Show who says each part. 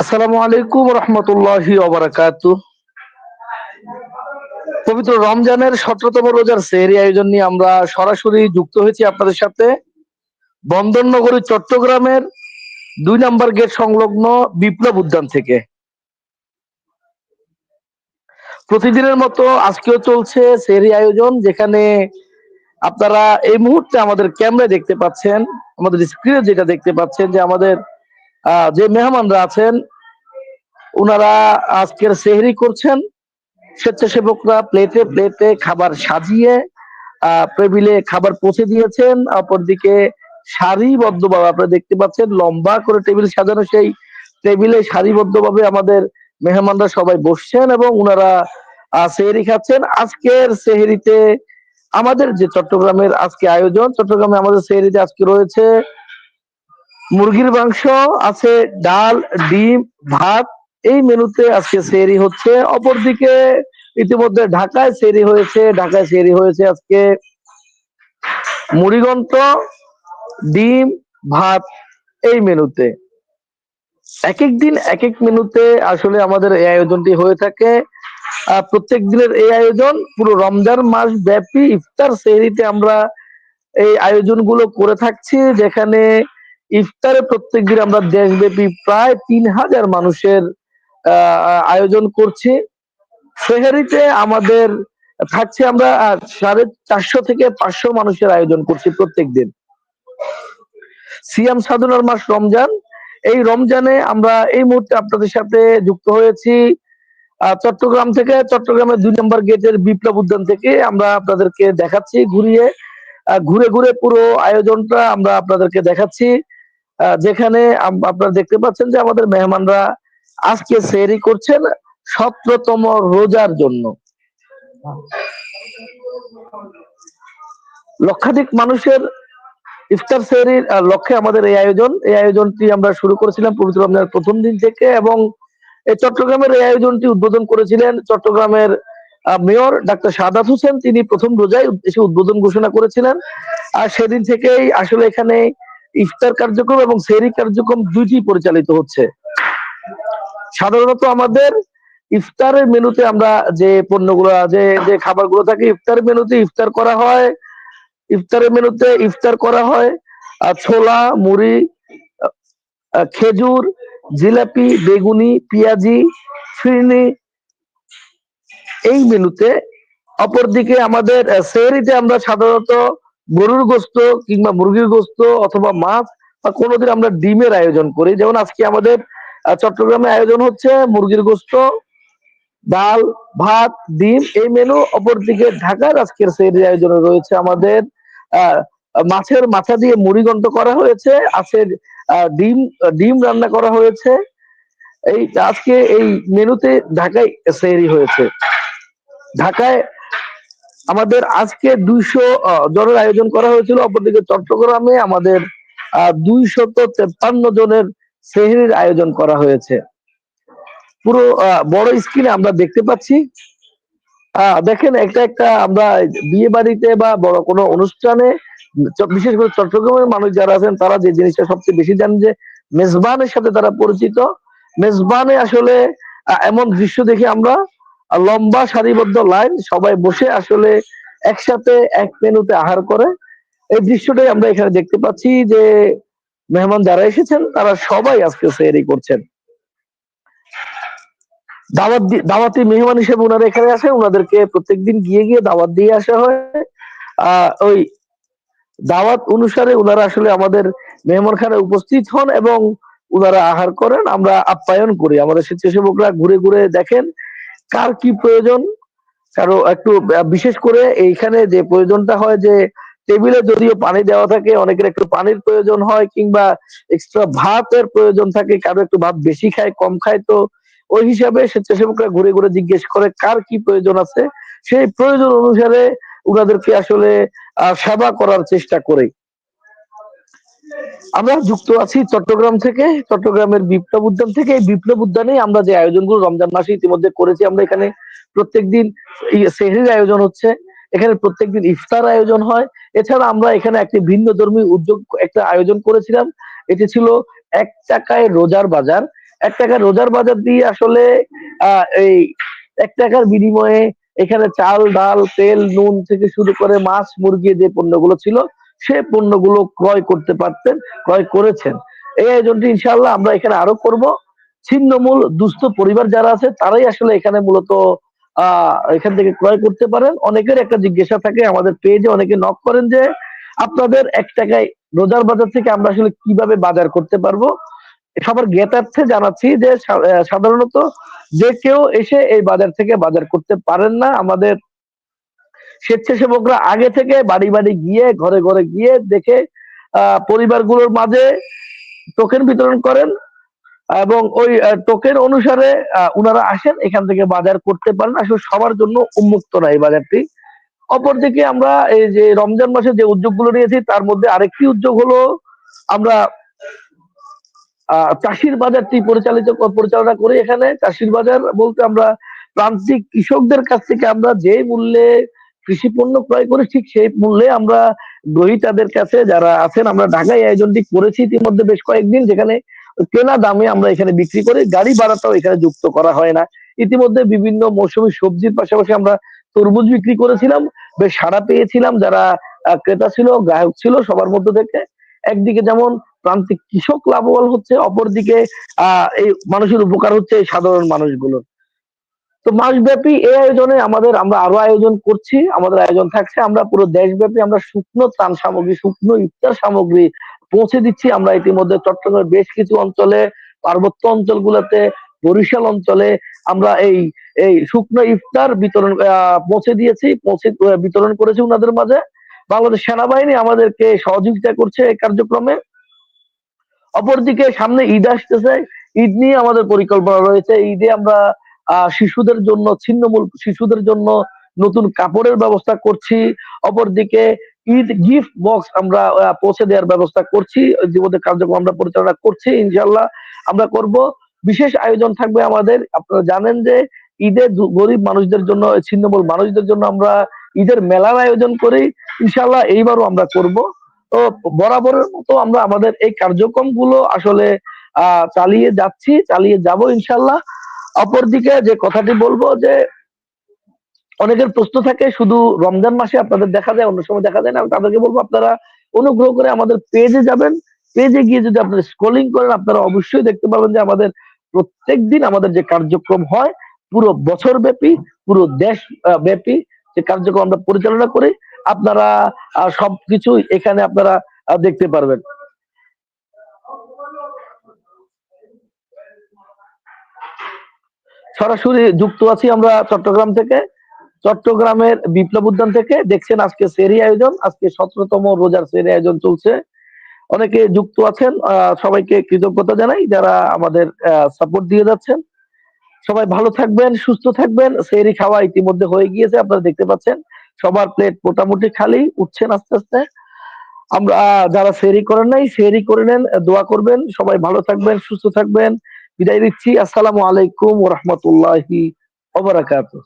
Speaker 1: আসসালামু আলাইকুম রহমতুল্লাহি পবিত্র রমজানের সতেরোতম রোজার সেহরি আয়োজন নিয়ে আমরা সরাসরি যুক্ত হয়েছি আপনাদের সাথে। বন্দরনগরী চট্টগ্রামের দুই নাম্বার গেট সংলগ্ন বিপ্লব উদ্যান থেকে। প্রতিদিনের মতো আজকেও চলছে সেহরি আয়োজন, যেখানে আপনারা এই মুহূর্তে আমাদের ক্যামেরায় দেখতে পাচ্ছেন, আমাদের স্ক্রিনে যেটা দেখতে পাচ্ছেন যে আমাদের যে মেহমানরা আছেন ওনারা আজকের সেহরি করছেন। স্বেচ্ছাসেবকরা প্লেটে প্লেটে খাবার সাজিয়ে আহ টেবিলে খাবার পৌঁছে দিয়েছেন। অপরদিকে সারিবদ্ধভাবে আপনারা দেখতে পাচ্ছেন, লম্বা করে টেবিল সাজানো সেই টেবিলে সারিবদ্ধভাবে আমাদের মেহমানরা সবাই বসছেন এবং ওনারা সেহরি খাচ্ছেন। আজকের সেহরিতে আমাদের যে চট্টগ্রামের আজকে আয়োজন, চট্টগ্রামে আমাদের সেহরিতে আজকে রয়েছে মুরগির মাংস, আছে ডাল, ডিম, ভাত। এই মেনুতে আজকে সেরি হচ্ছে। অপরদিকে ইতিমধ্যে ঢাকায় সেরি হয়েছে, ঢাকায় সেরি হয়েছে আজকে মুড়িগন্ত ডিম, ভাত এই মেনুতে। এক এক দিন এক এক মেনুতে আসলে আমাদের এই আয়োজনটি হয়ে থাকে। প্রত্যেক দিনের এই আয়োজন, পুরো রমজান মাস ব্যাপী ইফতার সেহরিতে আমরা এই আয়োজনগুলো করে থাকছি, যেখানে ইফতারে প্রত্যেক দিন আমরা দেশব্যাপী প্রায় তিন হাজার মানুষের আয়োজন করছি। সেহারিতে আমাদের থাকছে আমরা সাড়ে চারশো থেকে পাঁচশো মানুষের আয়োজন করছি প্রত্যেক দিন। সিয়াম সাধনার মাস রমজান। এই রমজানে আমরা এই মুহূর্তে আপনাদের সাথে যুক্ত হয়েছি। চট্টগ্রাম থেকে, চট্টগ্রামের দুই নম্বর গেটের বিপ্লব উদ্যান থেকে আমরা আপনাদেরকে দেখাচ্ছি, ঘুরিয়ে ঘুরে ঘুরে পুরো আয়োজনটা আমরা আপনাদেরকে দেখাচ্ছি। যেখানে আপনারা দেখতে পাচ্ছেন যে আমাদের মেহমানরা আজকে সেরি করছেন সতেরোতম রোজার জন্য। লক্ষাধিক মানুষের ইফতার সেরির লক্ষ্যে আমাদের এই আয়োজন। এই আয়োজনটি আমরা শুরু করেছিলাম পবিত্র রমজানের প্রথম দিন থেকে এবং এই চট্টগ্রামের এই আয়োজনটি উদ্বোধন করেছিলেন চট্টগ্রামের মেয়র ডাক্তার সাদাত হোসেন। তিনি প্রথম রোজায় এসে উদ্বোধন ঘোষণা করেছিলেন। আর সেদিন থেকেই আসলে এখানে ইফতার কার্যক্রম এবং সেরি কার্যক্রম দুইটি পরিচালিত হচ্ছে। সাধারণত আমাদের ইফতারের মেনুতে আমরা যে পণ্যগুলো, যে যে খাবারগুলো থাকে ইফতার মেনুতে ইফতার করা হয়। ইফতারের মেনুতে ইফতার করা হয়। ছোলা, মুড়ি খেজুর জিলাপি, বেগুনি, পেঁয়াজি, ফিরনি এই মেনুতে অপরদিকে আমাদের সেহরিতে আমরা সাধারণত গরুর গোস্ত কিংবা মুরগির গোস্ত অথবা মাছ বা কোনোদিন আমরা ডিমের আয়োজন করি। যেমন আজকে আমাদের চট্টগ্রামে আয়োজন হচ্ছে মুরগির গোস্ত, ডাল, ভাত, ডিম এই মেনু। অপরদিকে ঢাকার আজকের সেই আয়োজনে রয়েছে আমাদের, আহ, মাছের মাথা দিয়ে মুড়িগন্ত করা হয়েছে। আছে ডিম ডিম রান্না করা হয়েছে। এই আজকে এই মেনুতে ঢাকায় সেরি হয়েছে। ঢাকায় আমাদের আজকে দুইশো জনের আয়োজন করা হয়েছিল। অপরদিকে চট্টগ্রামে আমাদের দুইশত তেপ্পান্ন জনের সেহরির আয়োজন করা হয়েছে। পুরো বড় স্ক্রিনে আমরা দেখতে পাচ্ছি। দেখেন একটা একটা আমরা বিয়ে বাড়িতে বা বড় কোনো অনুষ্ঠানে বিশেষ করে চট্টগ্রামের মানুষ যারা আছেন, তারা যে জিনিসটা সবচেয়ে বেশি জানেন যে মেজবানের সাথে তারা পরিচিত। মেজবানে আসলে এমন দৃশ্য দেখে আমরা লম্বা সারিবদ্ধ লাইন, সবাই বসে আসলে একসাথে এক মেনুতে আহার করে। এই দৃশ্যটাই আমরা এখানে দেখতে পাচ্ছি যে, মেহমান যারা এসেছেন, তারা সবাই আজকে সেরি করছেন। দাওয়াত দাওয়াতি মেহমান হিসেবে ওনারা এখানে আসে ওনাদেরকে প্রত্যেকদিন গিয়ে গিয়ে দাওয়াত দিয়ে আসা হয়। আহ ওই দাওয়াত অনুসারে ওনারা আসলে আমাদের মেহমানখানে উপস্থিত হন এবং ওনারা আহার করেন। আমরা আপ্যায়ন করি। আমাদের স্বেচ্ছাসেবকরা ঘুরে ঘুরে দেখেন কার কি প্রয়োজন। কারও একটু বিশেষ করে এইখানে যে প্রয়োজনটা হয় যে টেবিলে যদিও পানি দেওয়া থাকে, অনেকের একটু পানির প্রয়োজন হয় কিংবা এক্সট্রা ভাতের প্রয়োজন থাকে, কারও একটু ভাত বেশি খায়, কম খায়, তো ওই হিসাবে স্বেচ্ছাসেবকরা ঘুরে ঘুরে জিজ্ঞেস করে কার কি প্রয়োজন আছে। সেই প্রয়োজন অনুসারে ওনাদেরকে আসলে সেবা করার চেষ্টা করে। আমরা যুক্ত আছি চট্টগ্রাম থেকে, চট্টগ্রামের বিপ্লব উদ্যান থেকে। এই বিপ্লব উদ্যানে আমরা যে আয়োজনগুলো রমজান মাসে ইতিমধ্যে করেছি, আমরা এখানে প্রত্যেক দিন সেহরির আয়োজন হচ্ছে। এখানে প্রত্যেকদিন ইফতার আয়োজন হয়। এছাড়া আমরা এখানে একটি ভিন্ন ধর্মী উদ্যোগ, একটা আয়োজন করেছিলাম। এটি ছিল এক টাকায় রোজার বাজার। এক টাকায় রোজার বাজার দিয়ে আসলে, আহ, এই এক টাকার বিনিময়ে এখানে চাল, ডাল, তেল, নুন থেকে শুরু করে মাছ, মুরগি যে পণ্যগুলো ছিল, সে পণ্যগুলো ক্রয় করতে পারতেন, ক্রয় করেছেন। এই আয়োজনটি ইনশাআল্লাহ আমরা এখানে আরও করব। ছিন্নমূল, দুস্থ পরিবার যারা আছে, তারাই আসলে এখানে মূলত আহ এখান থেকে ক্রয় করতে পারেন। অনেকের একটা জিজ্ঞাসা থাকে আমাদের পেজে, অনেকে নক করেন যে, আপনাদের এক টাকায় রোজার বাজার থেকে আমরা আসলে কীভাবে বাজার করতে পারব? সবার জ্ঞাতার্থে জানাচ্ছি যে সাধারণত যে কেউ এসে এই বাজার থেকে বাজার করতে পারেন না। আমাদের স্বেচ্ছাসেবকরা আগে থেকে বাড়ি বাড়ি গিয়ে, ঘরে ঘরে গিয়ে দেখে পরিবারগুলোর মাঝে টোকেন বিতরণ করেন এবং ওই টোকেন অনুসারে উনারা আসেন, এখান থেকে বাজার করতে পারেন। আসলে সবার জন্য উন্মুক্ত না এই বাজারটি। অপরদিকে আমরা এই যে রমজান মাসে যে উদ্যোগগুলো নিয়েছি, তার মধ্যে আরেকটি উদ্যোগ হলো, আমরা চাষির বাজারটি পরিচালিত পরিচালনা করি এখানে। চাষির বাজার বলতে আমরা প্রান্তিক কৃষকদের কাছ থেকে আমরা যে মূল্যে কৃষি পণ্য ক্রয় করি, ঠিক সেই মূল্যে আমরা গ্রহীতাদের কাছে যারা আছেন, আমরা ঢাকায় আয়োজনটি করেছি ইতিমধ্যে বেশ কয়েকদিন, যেখানে কেনা দামে আমরা এখানে বিক্রি করি। গাড়ি ভাড়াটাও এখানে যুক্ত করা হয় না। ইতিমধ্যে বিভিন্ন মৌসুমী সবজির পাশাপাশি আমরা তরমুজ বিক্রি করেছিলাম। বেশ সাড়া পেয়েছিলাম। যারা ক্রেতা ছিল, গ্রাহক ছিল সবার মধ্যে থেকে। একদিকে যেমন প্রান্তিক কৃষক লাভবান হচ্ছে, অপরদিকে আহ এই মানুষের উপকার হচ্ছে এই সাধারণ মানুষগুলোর। তো মাসব্যাপী এই আয়োজনে আমাদের, আমরা আরও আয়োজন করছি, আমাদের আয়োজন থাকছে, আমরা পুরো দেশব্যাপী আমরা শুকনো ত্রাণ সামগ্রী, শুকনো ইফতার সামগ্রী পৌঁছে দিচ্ছি। আমরা ইতিমধ্যে চট্টগ্রামের বেশ কিছু অঞ্চলে, পার্বত্য অঞ্চলগুলোতে, বরিশাল অঞ্চলে আমরা এই এই শুকনো ইফতার বিতরণ পৌঁছে দিয়েছি, পৌঁছে বিতরণ করেছি ওনাদের মাঝে। বাংলাদেশ সেনাবাহিনী আমাদেরকে সহযোগিতা করছে এই কার্যক্রমে। অপরদিকে সামনে ঈদ আসতেছে। ঈদ নিয়ে আমাদের পরিকল্পনা রয়েছে। ঈদে আমরা শিশুদের জন্য, ছিন্নমূল শিশুদের জন্য নতুন কাপড়ের ব্যবস্থা করছি। অপরদিকে ঈদ গিফট বক্স আমরা পৌঁছে দেওয়ার ব্যবস্থা করছি। জীবনের কার্যক্রম আমরা পরিচালনা করছি ইনশাল্লাহ আমরা করব। বিশেষ আয়োজন থাকবে আমাদের। আপনারা জানেন যে ঈদে গরিব মানুষদের জন্য, ছিন্নমূল মানুষদের জন্য আমরা ঈদের মেলার আয়োজন করি। ইনশাল্লাহ এইবারও আমরা করব। বরাবরের মতো আমরা আমাদের এই কার্যক্রমগুলো আসলে চালিয়ে যাচ্ছি, চালিয়ে যাব ইনশাল্লাহ। অপরদিকে যে কথাটি বলব যে, অনেকের প্রশ্ন থাকে, শুধু রমজান মাসে আপনাদের দেখা যায়, অন্য সময় দেখা যায় না, আমি তাদেরকে বলব আপনারা অনুগ্রহ করে আমাদের পেজে যাবেন। পেজে গিয়ে যদি আপনারা স্ক্রলিং করেন, আপনারা অবশ্যই দেখতে পাবেন যে আমাদের প্রত্যেক দিন আমাদের যে কার্যক্রম হয়, পুরো বছর ব্যাপী পুরো দেশ ব্যাপী যে কার্যক্রম আমরা পরিচালনা করি আপনারা সবকিছু এখানে আপনারা দেখতে পারবেন। সরাসরি যুক্ত আছি আমরা চট্টগ্রাম থেকে। চট্টগ্রামের বিপ্লব উদ্যান থেকে দেখছেন আজকে সেরি আয়োজন। আজকে সতেরোতম রোজার সেরি আয়োজন চলছে। অনেকে যুক্ত আছেন সবাইকে কৃতজ্ঞতা জানাই যারা আমাদের সাপোর্ট দিয়ে যাচ্ছেন। সবাই ভালো থাকবেন, সুস্থ থাকবেন। সেরি খাওয়া ইতিমধ্যে হয়ে গিয়েছে, আপনারা দেখতে পাচ্ছেন। সবার প্লেট মোটামুটি খালি, উঠছেন আস্তে আস্তে। আমরা যারা ফেরি করেন নাই, ফেরি করে নেন, দোয়া করবেন, সবাই ভালো থাকবেন, সুস্থ থাকবেন। বিদায় দিচ্ছি আসসালামু আলাইকুম ওরহমতুল্লাহি ওবরাকাতুহ